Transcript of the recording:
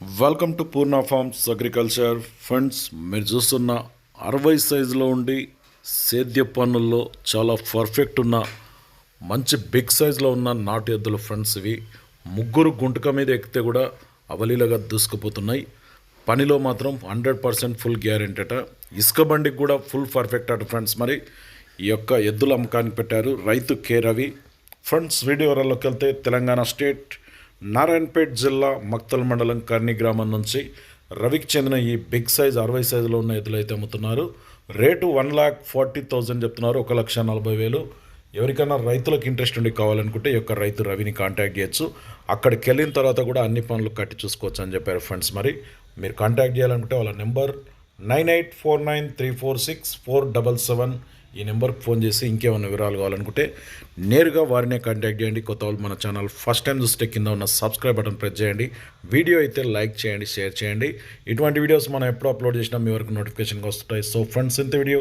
Welcome to Purna farms agriculture funds మీరు చూస్తున్న అరవై సైజులో ఉండి సేద్య పనుల్లో చాలా పర్ఫెక్ట్ ఉన్న మంచి బిగ్ సైజులో ఉన్న నాటు ఎద్దుల ఫ్రెండ్స్ ఇవి. ముగ్గురు గుంటక మీద ఎక్కితే కూడా అవలీలగా దూసుకుపోతున్నాయి. పనిలో మాత్రం హండ్రెడ్ పర్సెంట్ ఫుల్ గ్యారెంటీ అట. ఇసుక బండికి కూడా ఫుల్ పర్ఫెక్ట్ అట ఫ్రెండ్స్ మరి. ఈ యొక్క ఎద్దుల అమ్మకానికి పెట్టారు రైతు కేర్ అవి ఫ్రెండ్స్ వీడియో వెళ్తే తెలంగాణ స్టేట్ నారాయణపేట్ జిల్లా మక్తల్ మండలం కర్ణి గ్రామం నుంచి రవికి చెందిన ఈ బిగ్ సైజ్ అరవై సైజులో ఉన్న ఎద్దులు అయితే అమ్ముతున్నారు. Rate one lakh forty thousand చెప్తున్నారు. ఒక లక్ష నలభై వేలు. ఎవరికైనా రైతులకు ఇంట్రెస్ట్ ఉండి కావాలనుకుంటే ఈ యొక్క రైతు రవిని కాంటాక్ట్ చేయొచ్చు. అక్కడికి వెళ్ళిన తర్వాత కూడా అన్ని పనులు కట్టి చూసుకోవచ్చు అని చెప్పారు ఫ్రెండ్స్. మరి మీరు కాంటాక్ట్ చేయాలనుకుంటే వాళ్ళ number nine eight four nine three four six four double seven ఈ నెంబర్కి ఫోన్ చేసి ఇంకేమైనా వివరాలు కావాలనుకుంటే నేరుగా వారినే కాంటాక్ట్ చేయండి. కొత్త వాళ్ళు మన ఛానల్ ఫస్ట్ టైం చూస్తే కింద ఉన్న సబ్స్క్రైబ్ బటన్ ప్రెస్ చేయండి. వీడియో అయితే లైక్ చేయండి షేర్ చేయండి. ఇటువంటి వీడియోస్ మనం ఎప్పుడు అప్లోడ్ చేసినా మీ వరకు నోటిఫికేషన్గా వస్తుంటాయి. సో ఫ్రెండ్స్ ఇంత వీడియో